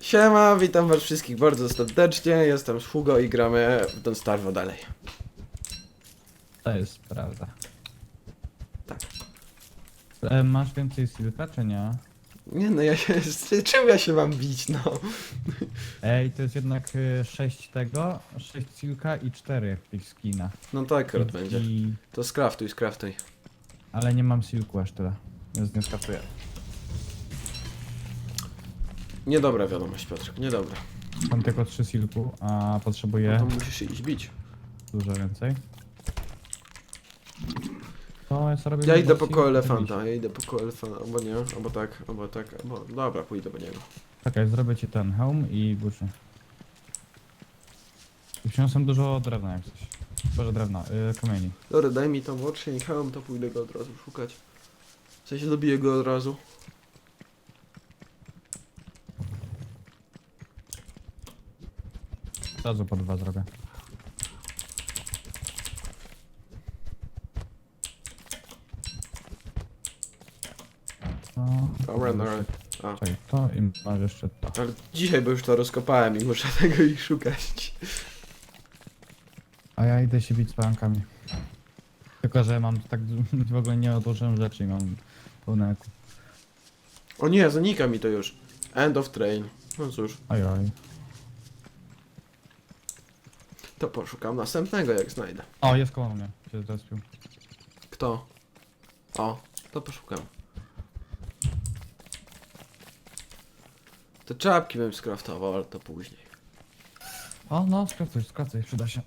Siema, witam was wszystkich bardzo serdecznie, jestem Hugo i gramy w Don't Starve dalej. To jest prawda. Tak. E, masz więcej silka, czy nie? Nie no, ja się, z czym ja się mam bić, no? Ej, to jest jednak 6 tego, 6 silka i 4 w tych skinach. No tak akurat I- będzie. To skraftuj, skraftuj. Ale nie mam silku aż tyle, więc nie skasuję. Niedobra wiadomość, Piotrek, niedobra. Mam tylko 3 silku, a potrzebuję No to musisz iść bić. dużo więcej. To ja sobie Ja robię idę po koło elefanta, ja idę po koło elefanta, albo nie, albo tak, albo tak, albo... Dobra, pójdę po niego. Czekaj, zrobię ci ten hełm i buszy. I Przyniosłem dużo drewna jak coś. Boże drewna, y, kamieni. Dobra, daj mi tam oczy i hełm, to pójdę go od razu szukać. W sensie dobiję go od razu. Razu po dwa zrobię. No, Dobra, dobra. A, Czekaj, to i masz jeszcze to. ale dzisiaj, bo już to rozkopałem i muszę tego ich szukać. A ja idę się bić z pankami. Tylko, że mam tak w ogóle nie odłożyłem rzeczy i mam pełne. O nie, zanika mi to już. End of train. No cóż, Oj, oj. To poszukam następnego jak znajdę. O, jest koło mnie. Się zespił. Kto? O, to poszukam. Te czapki bym skraftował, ale to później. O, no, skracuj, skracuj, przyda się.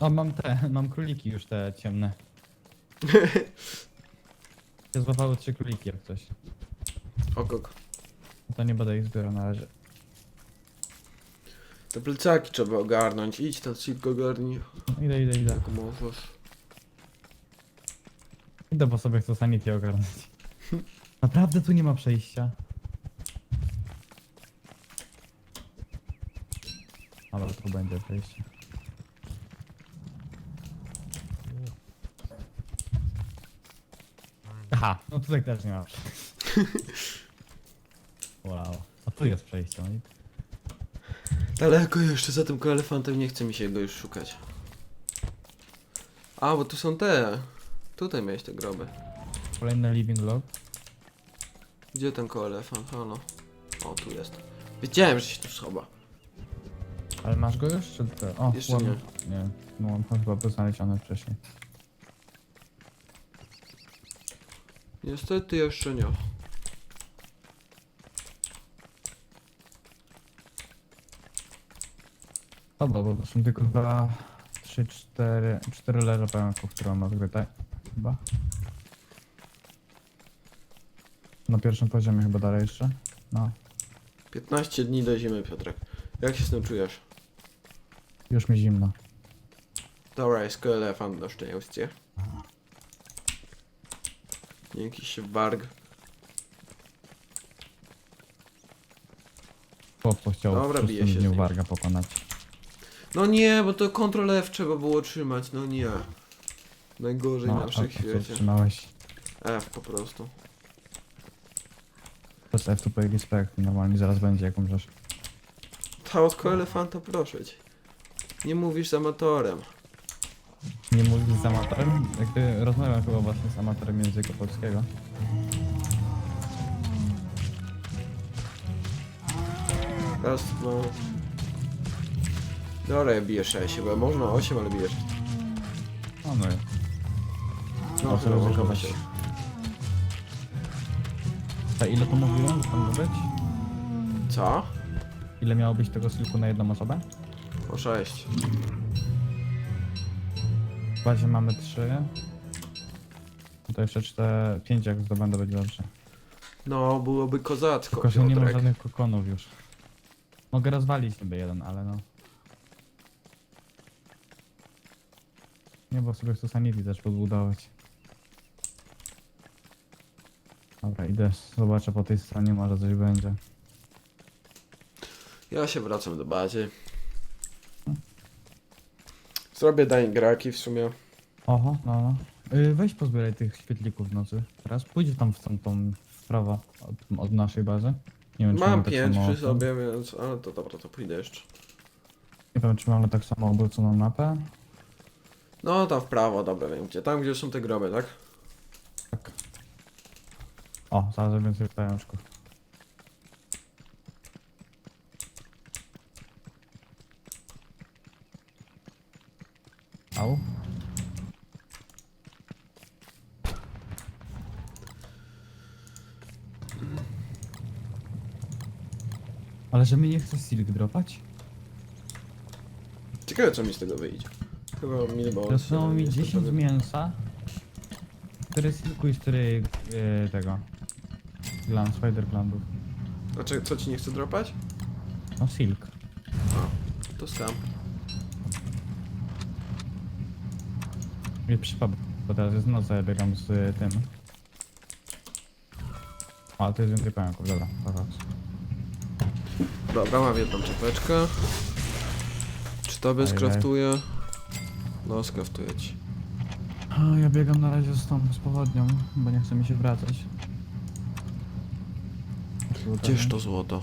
O, mam te, mam króliki już te ciemne. się złapały trzy króliki jak coś. Okok. To nie będę ich zbierał na razie. Te plecaki trzeba ogarnąć. Idź tam szybko ogarnij. Idę, idę, idę. Jak możesz. Idę, bo sobie chcę sanity ogarnąć. Naprawdę tu nie ma przejścia. Ale tu będzie przejście. Aha, no tutaj też nie ma przejścia. Wow. A tu jest przejście, no i Daleko jeszcze za tym koelefantem nie chce mi się go już szukać. A, bo tu są te. Tutaj miałeś te groby. kolejny living log. Gdzie ten koelefant? Halo. O, tu jest. Wiedziałem, że się tu schowa. Ale masz go już, czy? O, Jeszcze ładnie. Nie, no on chyba był znaleziony wcześniej. Niestety jeszcze nie. Dobra, bo to są tylko dwa, trzy, cztery, cztery leże pająków, które mam odgryte. Chyba. Na pierwszym poziomie chyba dalej jeszcze. No, 15 dni do zimy, Piotrek. Jak się z tym czujesz? już mi zimno. Dobra, jest koelefant na szczęście. Jakiś warg. Chłop chciał Dobra, w bije szóstym się z dniu nim. warga pokonać. No nie, bo to Ctrl F trzeba było trzymać, no nie. Najgorzej No, na a co wszechświecie. trzymałeś? F po prostu. To jest F to pay respect, normalnie zaraz będzie jak umrzesz. Ta od koelefanta proszę cię. Nie mówisz z amatorem. Nie mówisz z amatorem? Jakby rozmawiam chyba właśnie z amatorem języka polskiego. Teraz no... Dobra, ja biję 6, bo można 8, ale biję 6. No no. No, No, chyba można się. A ile to mówiłem, że tam ma być? Co? Ile miało być tego silku na jedną osobę? O 6. W bazie mamy 3. To jeszcze 4, 5 jak zdobędę będzie dobrze. No, byłoby kozacko, Tylko, że nie ma Piotrek. żadnych kokonów już. Mogę rozwalić niby jeden, ale no. Nie, bo sobie chcę sanity też podbudować. Dobra, idę, zobaczę po tej stronie, może coś będzie. Ja się wracam do bazy. Zrobię dying graki w sumie. Oho, no, no. Yy, weź pozbieraj tych świetlików w nocy. Teraz pójdź tam w tą, tą w prawo od, od naszej bazy. Nie wiem, czy Mam mamy tak pięć samo- przy sobie, więc... Ale to dobra, to pójdę jeszcze. Nie wiem, czy mamy tak samo obróconą mapę. No, tam w prawo, dobra, wiem gdzie. Tam, gdzie są te groby, tak? Tak. O, zaraz więcej pajączków. Au. Ale że mnie nie chce silk dropać? Ciekawe, co mi z tego wyjdzie. Chyba mi było... To są mi 10 mięsa. 4 silku i 4 e, tego. Gland, spider glandów. Znaczy, co ci nie chce dropać? No silk. A, to skam. Nie przypadek, bo teraz jest noc, a ja biegam z y, tym. O, ale to jest więcej pająków, dobra, to chodź. Dobra, mam jedną czapeczkę. Czy tobie Ajaj. skraftuję? No, skraftuję ci. A, ja biegam na razie z tą, z pochodnią, bo nie chce mi się wracać. Gdzież to złoto?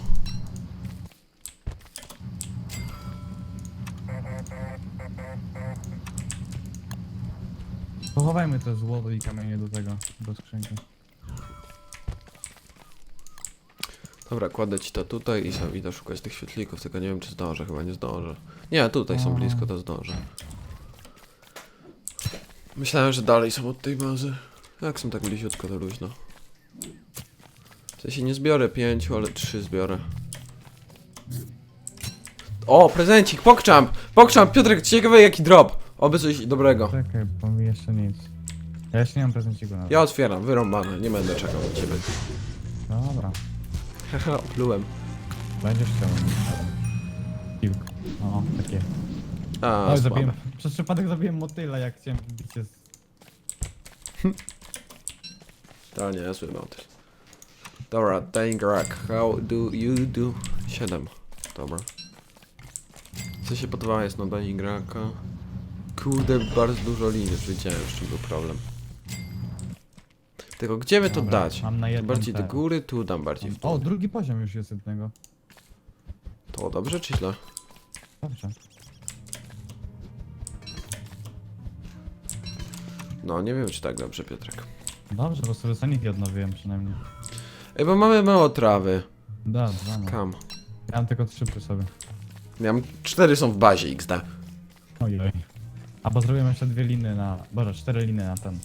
Pochowajmy te złoto i kamienie do tego, do skrzynki. Dobra, kładę ci to tutaj i sam idę szukać tych świetlików, tylko nie wiem czy zdążę, chyba nie zdążę. Nie, tutaj są blisko, to zdążę. Myślałem, że dalej są od tej bazy. Jak są tak bliziutko, to luźno. W sensie nie zbiorę pięciu, ale trzy zbiorę. O, prezencik, pokczamp! Pokczamp, Piotrek, ciekawe jaki drop! Oby coś dobrego. Czekaj, bo mi jeszcze nic. Ja jeszcze nie mam prezenciku na Ja otwieram, wyrąbane, nie będę czekał na ciebie. Dobra, Haha, oplułem. będziesz chciał. Silk. O, takie. A, Oj, słabe. zabiłem, przez przypadek zabiłem motyla, jak chciałem bić się z... To nie, zły motyl. Dobra, Dying Rock, how do you do? 7. Dobra. Co się podoba jest na Dying Rocka? Kurde, bardzo dużo liny, wiedziałem, z czym był problem. Tylko gdzie by to Dobra, dać? Mam na jedną bardziej do góry, tu dam bardziej w O, dół. drugi poziom już jest jednego. To dobrze czy źle? Dobrze. No, nie wiem czy tak dobrze, Piotrek. Dobrze, bo sobie saniki odnowiłem przynajmniej. Ej, bo mamy mało trawy. Dobra, no. Kam. Ja mam tylko trzy przy sobie. Miałem... Cztery są w bazie XD. Ojoj. A bo zrobiłem jeszcze dwie liny na... Boże, cztery liny na ten.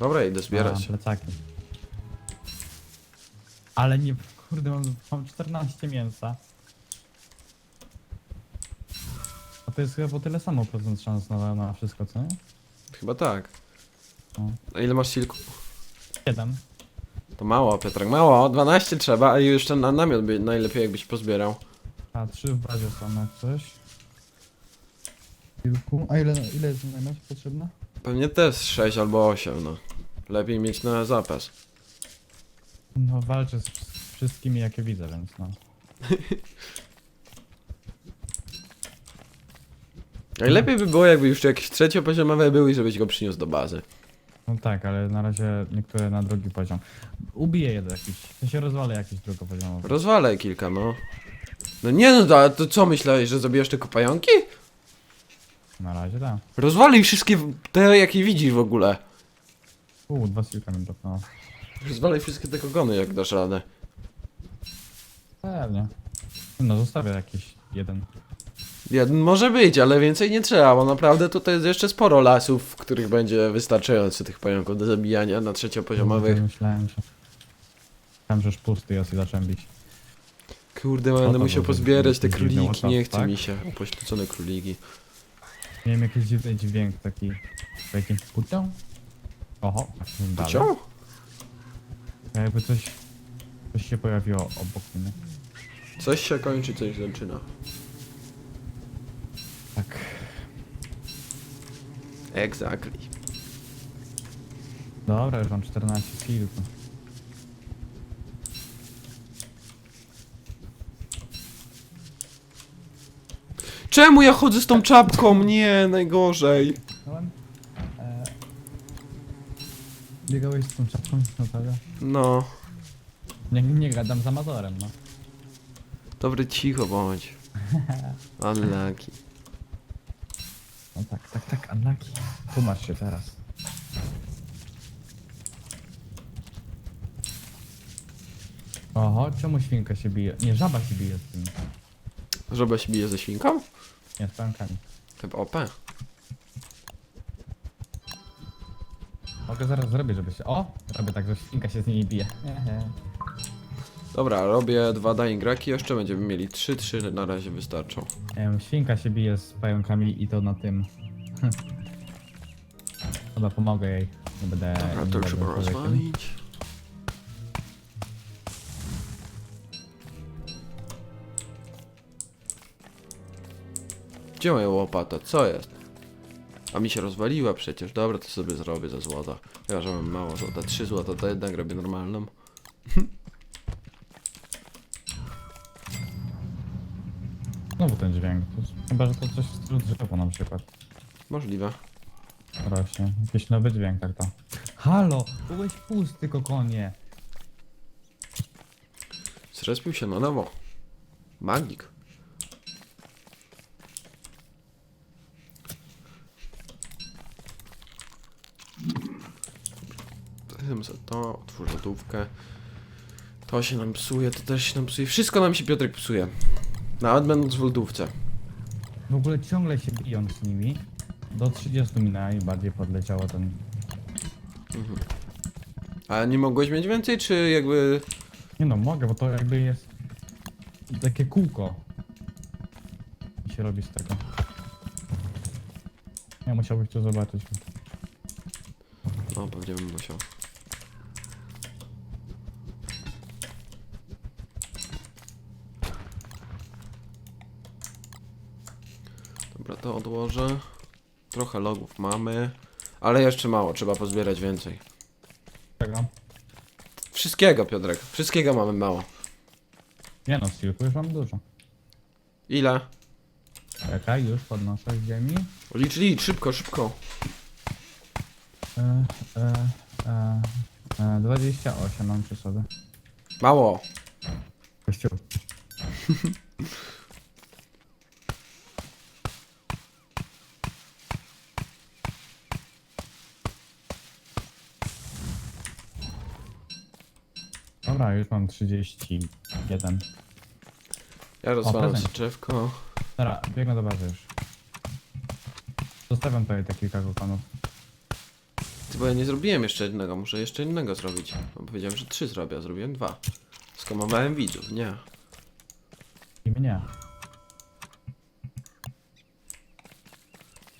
Dobra, idę Na zbierać. plecaki. Ale nie... Kurde, mam, mam 14 mięsa. A to jest chyba po tyle samo procent szans na, na wszystko, co nie? Chyba tak. No. A ile masz silku? 7. To mało, Piotrek, mało. 12 trzeba, a jeszcze na namiot by najlepiej jakbyś pozbierał. A, trzy w bazie są jak coś. Kilku. A ile, ile jest namiot potrzebne? Pewnie też 6 albo 8, no. Lepiej mieć na zapas. No walczę z z wszystkimi jakie widzę, więc no. Najlepiej by było, jakby już jakieś trzeciopoziomowe były i żebyś go przyniósł do bazy. No tak, ale na razie niektóre na drugi poziom. Ubiję jeden jakiś. To się rozwalę jakiś drugopoziomowy. Rozwalę kilka, no. No nie no, to, to co myślałeś, że zabijesz tylko pająki? Na razie tak. Rozwalij wszystkie w- te, jakie widzisz w ogóle. Uuu, dwa silka mi dropnęło. Rozwalaj wszystkie te kogony, jak dasz radę. Pewnie. No zostawię jakiś jeden. Jeden może być, ale więcej nie trzeba, bo naprawdę tutaj jest jeszcze sporo lasów, w których będzie wystarczająco tych pająków do zabijania na trzeciopoziomowych. Myślałem, że... Myślałem, że już pusty jest i zacząłem bić. Kurde, Co będę to musiał pozbierać te dziwny króliki, nie chce tak? mi się. Upośledzone króliki. Miałem jakiś dziwny dźwięk taki... Taki pucią? Oho, dalej. Co? Jakby coś... Coś się pojawiło obok mnie. Coś się kończy, coś zaczyna. Tak. Exactly. Dobra, już mam 14 silku. Czemu ja chodzę z tą czapką? Nie, najgorzej. E... Biegałeś z tą czapką, Natalia? No. Nie, nie gadam z Amazorem, no. Dobry, cicho bądź. Unlucky. Tak, unlucky. Tłumacz się teraz. Oho, czemu świnka się bije? Nie, żaba się bije z tym. Żeby się bije ze świnką? Nie, z pająkami. Chyba OP. Mogę zaraz zrobić, żeby się... O! Robię tak, że świnka się z nimi bije. Dobra, robię dwa dying graki, jeszcze będziemy mieli trzy, trzy na razie wystarczą. Em, Świnka się bije z pająkami i to na tym. Chyba pomogę jej. Nie będę. Dobra, to trzeba rozwalić. Gdzie moja łopata? Co jest? A mi się rozwaliła przecież. Dobra, to sobie zrobię ze złota. Ja, że mam mało złota. Trzy złota to jednak robię normalną. Znowu ten dźwięk. To jest- Chyba, że to coś stylu drzewa na przykład. Możliwe. Rośnie. Jakiś nowy dźwięk, tak to. Halo! Byłeś pusty, kokonie! Zrespił się na nowo. Magik. Zjem za to, otwórz lodówkę. To się nam psuje, to też się nam psuje. Wszystko nam się Piotrek psuje. Nawet będąc w lodówce. W ogóle ciągle się biją z nimi. Do 30 mi najbardziej podleciało ten. A nie mogłeś mieć więcej, czy jakby... Nie no, mogę, bo to jakby jest takie kółko. I się robi z tego. Ja musiałbyś to zobaczyć. No, pewnie bym musiał. Dobra, to odłożę. Trochę logów mamy. Ale jeszcze mało, trzeba pozbierać więcej. Czego? Wszystkiego, Piotrek. Wszystkiego mamy mało. Nie no, silku już mam dużo. Ile? Czekaj, już podnoszę z ziemi. Licz, licz, szybko, szybko. E, e, e, e, 28 mam przy sobie. Mało. Kościół. Dobra, już mam 31. Ja rozwalam prezent. drzewko. Dobra, biegnę do bazy już. Zostawiam tutaj te kilka kokonów. Ty, bo ja nie zrobiłem jeszcze jednego, muszę jeszcze innego zrobić. Bo powiedziałem, że trzy zrobię, a zrobiłem dwa. Skamowałem widzów, nie. I mnie.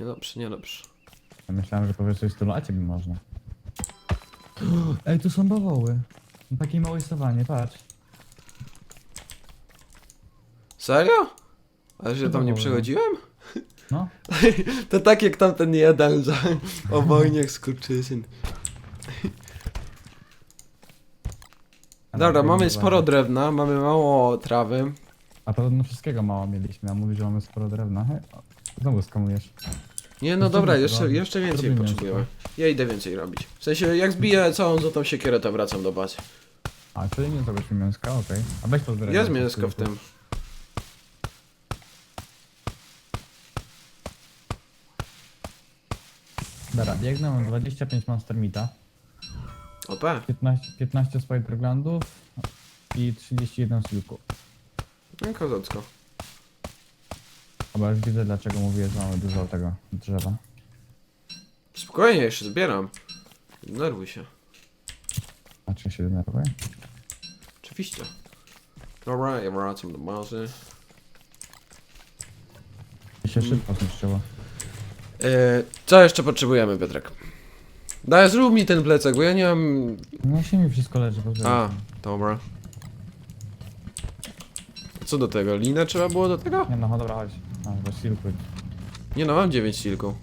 Niedobrze, niedobrze. Ja myślałem, że powiesz coś w stylu, a ciebie można. Ej, tu są bawoły. Na takiej małej sawanie, patrz. Serio? Ale że tam nie Próbowałem. przychodziłem? No, To tak jak tamten jeden, że o wojnie skurczysyn. Dobra, mamy sporo drewna, mamy mało trawy. A to no wszystkiego mało mieliśmy, a mówisz, że mamy sporo drewna. Hej, o, Znowu skamujesz. Nie, no No dobra, jeszcze, jeszcze więcej Robimy potrzebujemy. Ja idę więcej robić. W sensie, jak zbiję całą złotą siekierę, to wracam do bazy. A, czyli nie zrobisz mi mięska, okej. A weź pozbieraj. Jest mięso, mięsko w tym. Dobra, biegnę, mam 25 monster meata, OP. 15, 15 spiderglandów i 31 silku. No kozacko. Chyba już widzę, dlaczego mówię, że mamy dużo tego drzewa. Spokojnie, jeszcze zbieram. Nie Nerwuj się. A czy się denerwuję? Oczywiście. Dobra, ja wracam do bazy. I się szybko zniszczyło. E, co jeszcze potrzebujemy, Piotrek? Daj, zrób mi ten plecak, bo ja nie mam... No się mi wszystko leży. A, dobra. Co do tego? Linę trzeba było do tego? Nie no, dobra, chodź. A, bo silku. Nie no, mam 9 silku.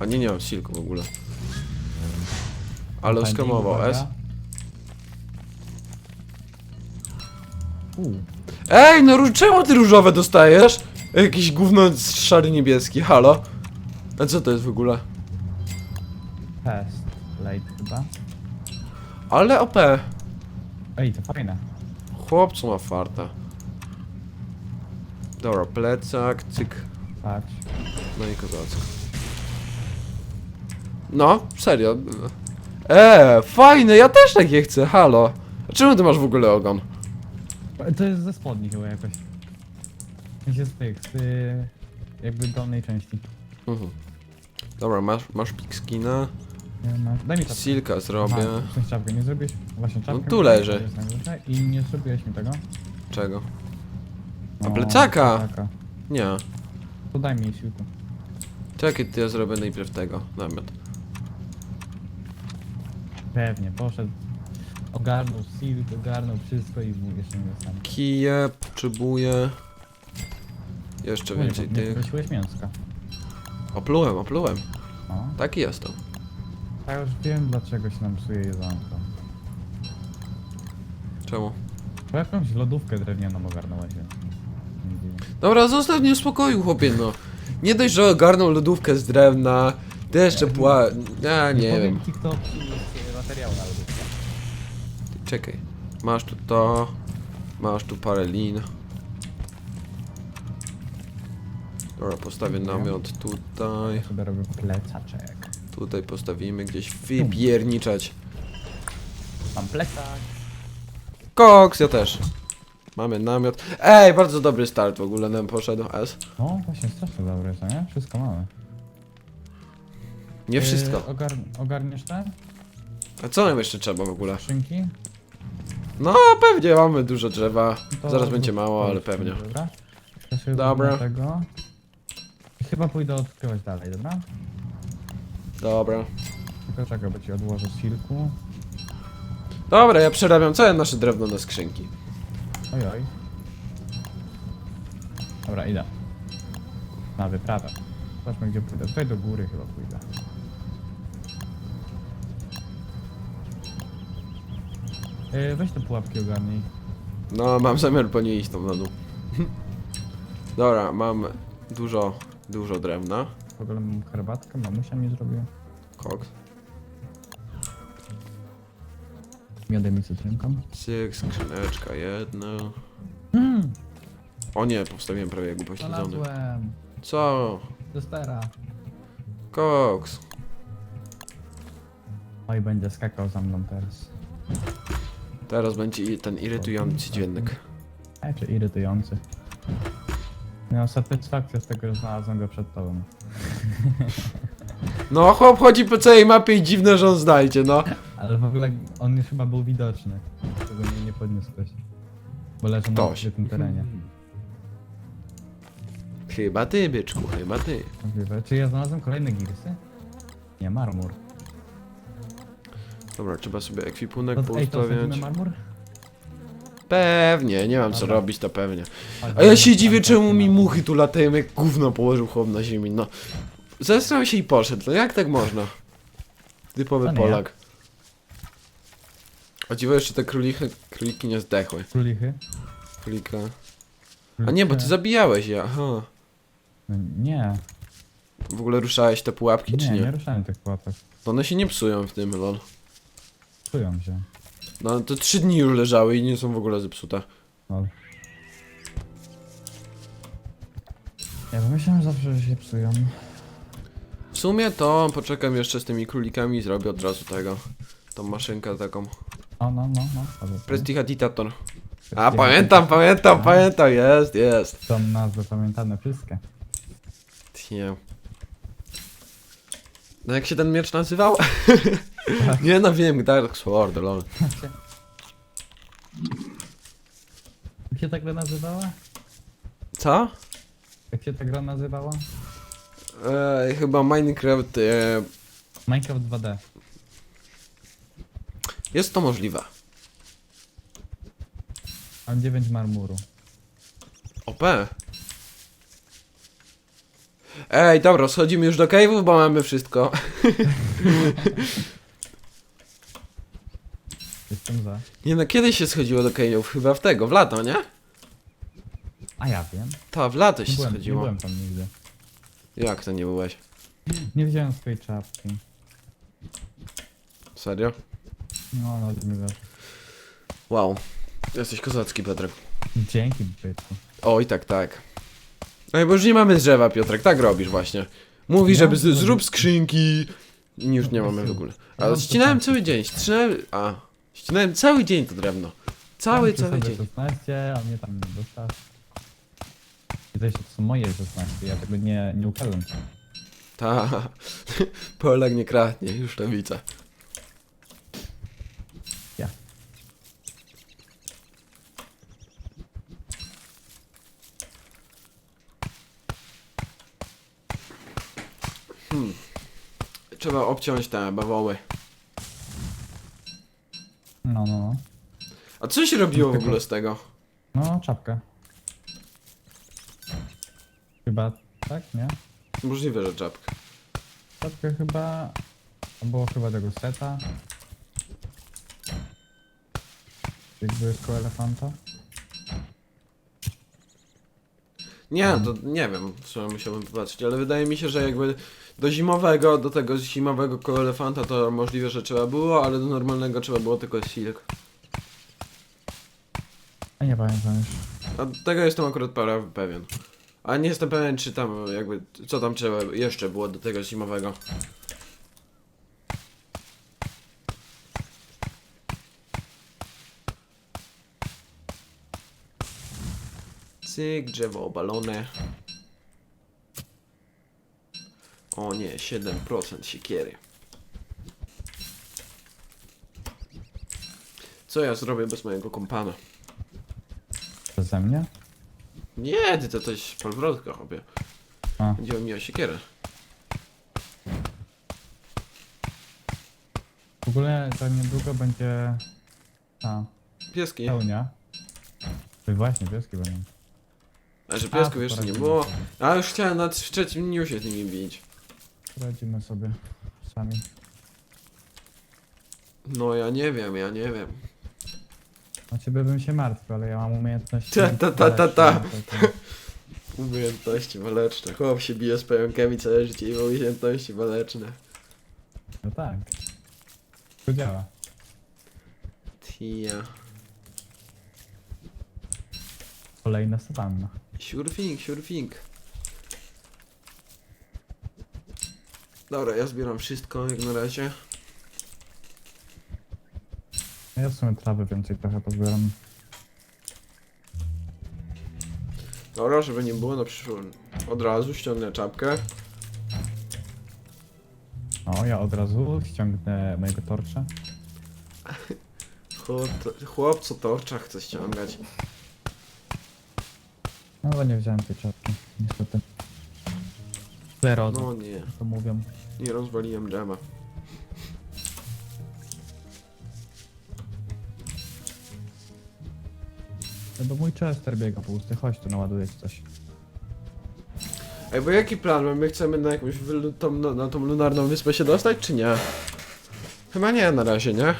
A nie, nie mam silku w ogóle. Ale Finding, skamował uwaga. S. U, Ej, no ró- czemu ty różowe dostajesz? Jakiś gówno z- szary niebieski, halo? A co to jest w ogóle? test. Late chyba. Ale OP. Ej, to fajne. Chłopcu ma farta. Dobra, plecak, cyk. Patrz. No i kozacko. No, serio. Eee, fajne, ja też takie chcę, halo. A czemu ty masz w ogóle ogon? To jest ze spodni chyba jakoś. Się z tych, z y, jakby dolnej części. Mhm. Dobra, masz, masz pixkina. Nie ma. Daj mi czapkę. Silka zrobię. Czapkę, nie zrobiłeś? Właśnie czapkę. No tu mi leży. I nie zrobiłeś mi tego? Czego? A O, plecaka? plecaka. Nie. To daj mi siłku. Czekaj, to ja zrobię najpierw tego, namiot. Pewnie, poszedł. Ogarnął silk, ogarnął wszystko i był jeszcze nie sam. Kije, potrzebuję. Jeszcze więcej nie tych. prosiłeś mięska. Oplułem, oplułem. O. Taki jestem. Ja już wiem dlaczego się nam psuje jedzonko. Czemu? Bo jakąś lodówkę drewnianą ogarnąłeś. więc. Dobra, zostaw mnie w spokoju, chłopie, no. Nie dość, że ogarnął lodówkę z drewna, ty jeszcze pła... Ja nie powiem wiem. ci kto przyniósł materiał na lodówkę. Czekaj. Masz tu to. Masz tu parę lin. Dobra, postawię namiot tutaj. Sobie robię plecaczek. Tutaj postawimy gdzieś wypierniczać. Mam plecak. Koks, ja też. Mamy namiot. Ej, bardzo dobry start w ogóle nam poszedł. S. No właśnie strasznie dobre to, nie? Wszystko mamy. Nie wszystko. Yy, ogar ogarniesz te A co nam jeszcze trzeba w ogóle? skrzynki? No, pewnie mamy dużo drzewa. To Zaraz będzie mało, ale pewnie. Dobra. Ja sobie Dobra. wezmę Tego. I Chyba pójdę odkrywać dalej, dobra? Dobra. Tylko czekaj, bo ci odłożę z silku. Dobra, ja przerabiam całe nasze drewno na skrzynki. Oj, oj. Dobra, idę. Na wyprawę. Zobaczmy gdzie pójdę. Tutaj do góry chyba pójdę. Yy, weź te pułapki ogarnij. No, mam zamiar po niej iść tam na dół. Dobra, mam dużo, dużo drewna. W ogóle mam herbatkę, mamusia mi zrobiła. Koks. Miodem i cytrynką. Cyk, skrzyneczka jedna. Mm, O nie, postawiłem prawie jak upośledzony. znalazłem. Co? Testera. Koks. Oj, będzie skakał za mną teraz. Teraz będzie i ten irytujący dźwięk. Ej, czy irytujący. Miałem satysfakcję z tego, że znalazłem go przed tobą. No, chłop chodzi po całej mapie i dziwne, że on znajdzie, no. Ale w ogóle on już chyba był widoczny. Tego nie, nie podniosłeś. Bo leży na Toś. tym terenie. Chyba ty, byczku, chyba ty. Możliwe. Czy ja znalazłem kolejne girsy? Nie, marmur. Dobra, trzeba sobie ekwipunek To, ej, to poustawiać. marmur? Pewnie, nie mam co Dobra. robić, to pewnie. A ja się dziwię, czemu mi muchy tu latają, jak gówno położył chłop na ziemi, no. Zestrał się i poszedł, no jak tak można? Typowy To nie Polak. O dziwo, jeszcze te króliki, króliki nie zdechły. Królichy? Królika... A nie, bo ty zabijałeś je, aha. No, nie, W ogóle ruszałeś te pułapki, czy nie, nie? nie ruszałem tych pułapek. To one się nie psują w tym, lol. Czują się. No to trzy dni już leżały i nie są w ogóle zepsute. No. Ja pomyślałem zawsze, że się psują. W sumie to poczekam jeszcze z tymi królikami i zrobię od razu tego. Tą maszynkę taką. O, no, no, no. Dobra. Prestidigitator. A pamiętam, pamiętam, A. pamiętam, jest, jest. Są nazwy pamiętane wszystkie. Nie. No jak się ten miecz nazywał? nie no wiem, Dark Sword, lol. Jak się ta gra nazywała? Co? Jak się ta gra nazywała? E, chyba Minecraft e, Minecraft 2D. Jest to możliwe. Mam 9 marmuru. OP. Ej, dobra, schodzimy już do cave'ów, bo mamy wszystko. Jestem za. Nie no, kiedy się schodziło do cave'ów? Chyba w tego, w lato, nie? A ja wiem. Ta, w lato Nie się byłem, nie schodziło. byłem tam nigdy. Jak to nie byłeś? Nie wziąłem swojej czapki. Serio? No, no, nie wiesz. Wow. Jesteś kozacki, Piotrek. Dzięki, bytku. Oj, tak, tak. Ej, bo już nie mamy drzewa, Piotrek, tak robisz właśnie. Mówi, No, żeby z, no, zrób skrzynki. I już nie mamy w ogóle. Ja Ale mam ścinałem cały dzień, ścinałem... A, ścinałem cały dzień to drewno. Cały, Tam cały dzień. 16, a mnie tam nie. I to jeszcze to są moje 16, ja tego nie, nie ukradłem. Ta, Polak nie kradnie, już to widzę. Ja. Trzeba obciąć te bawoły. No, no, no. A co się robiło w ogóle z tego? No, czapkę. Chyba, tak, nie? Możliwe, że czapkę. Czapkę chyba... To było chyba tego seta. Jakby koło elefanta. Nie, to nie wiem, sumie musiałbym popatrzeć, ale wydaje mi się, że jakby do zimowego, do tego zimowego koło elefanta to możliwe, że trzeba było, ale do normalnego trzeba było tylko silk. A nie pamiętam już. A tego jestem akurat parę pewien. A nie jestem pewien, czy tam jakby, co tam trzeba jeszcze było do tego zimowego. Cyk, drzewo obalone. O nie, 7% siekiery. Co ja zrobię bez mojego kompana? Przeze mnie? Nie, ty to coś polwrotka chłopie. A. Chodziło mi o siekierę. W ogóle za niedługo będzie... A, Pieski. pełnia. Oj, właśnie, pieski będą. A że piesków to jeszcze nie poradzimy było. A już chciałem na trzecim dniu się z nimi bić. Poradzimy sobie sami. No ja nie wiem, ja nie wiem. O ciebie bym się martwił, ale ja mam umiejętność... Ta, ta, ta, ta, ta. takie- Umiejętności waleczne. Chłop się bije z pająkami całe życie i ma umiejętności waleczne. No tak. To działa. Tia. Kolejna sawanna. Sure thing, sure thing. Dobra, ja zbieram wszystko jak na razie. Ja w sumie trawy więcej trochę pozbieram. Dobra, żeby nie było na przyszłość. Od razu ściągnę czapkę. O, ja od razu ściągnę mojego torcza. Chłop, chłop co torcza chce ściągać. No bo nie wziąłem tej czapki, niestety. Zero, No nie, to mówią. nie rozwaliłem drzewa. No bo mój Chester biega pusty, chodź tu naładuję ci coś. Ej, bo jaki plan? mamy? My chcemy na jakąś wylu- tą, no, na tą lunarną wyspę się dostać, czy nie? Chyba nie na razie, nie?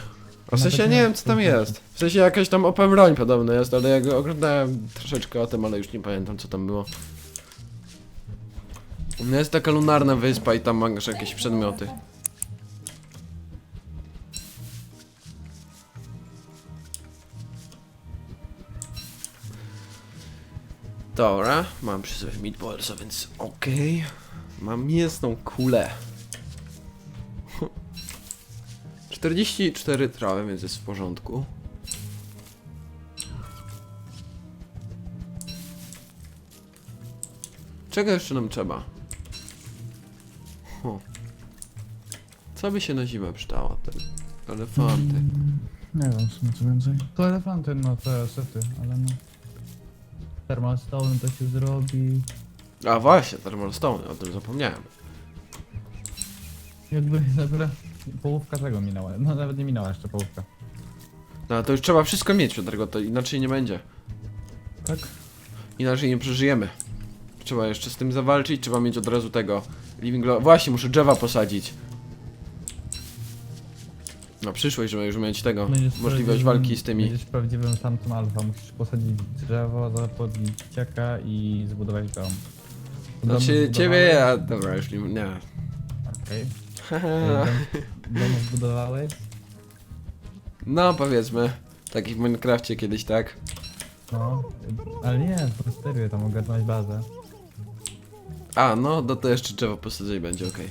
A w sensie nie wiem co tam jest. W sensie jakaś tam OP broń podobno jest, ale jak oglądałem troszeczkę o tym, ale już nie pamiętam co tam było. No jest taka lunarna wyspa i tam masz jakieś przedmioty. Dobra, mam przy sobie meatballsa, więc okej. Mam mięsną kulę. 44 trawy, więc jest w porządku. Czego jeszcze nam trzeba? Ho. Co by się na zimę przydało? Te elefanty. Nie wiem w sumie co więcej. To elefanty, no to sety, ale no. Thermal stone to się zrobi. A właśnie, thermal stone, o tym zapomniałem. Jakby ogóle połówka tego minęła. No nawet nie minęła jeszcze połówka. No to już trzeba wszystko mieć, Piotrego, to inaczej nie będzie. Tak? Inaczej nie przeżyjemy. Trzeba jeszcze z tym zawalczyć, trzeba mieć od razu tego living lo- Właśnie, muszę drzewa posadzić. Na przyszłość, żeby już mieć tego, Będziesz możliwość prawdziwym- walki z tymi. Będziesz prawdziwym samcem alfa. Musisz posadzić drzewo, zapodlić cieka i zbudować dom. Dom Znaczy, ciebie zbudowałeś? ja... Dobra, już nie... nie. Okej. Dom, dom zbudowałeś? No, powiedzmy. Taki w Minecrafcie kiedyś, tak? No, ale nie, po steruję tam ogarnąć bazę. A, no, to jeszcze drzewo posadzić będzie, okej.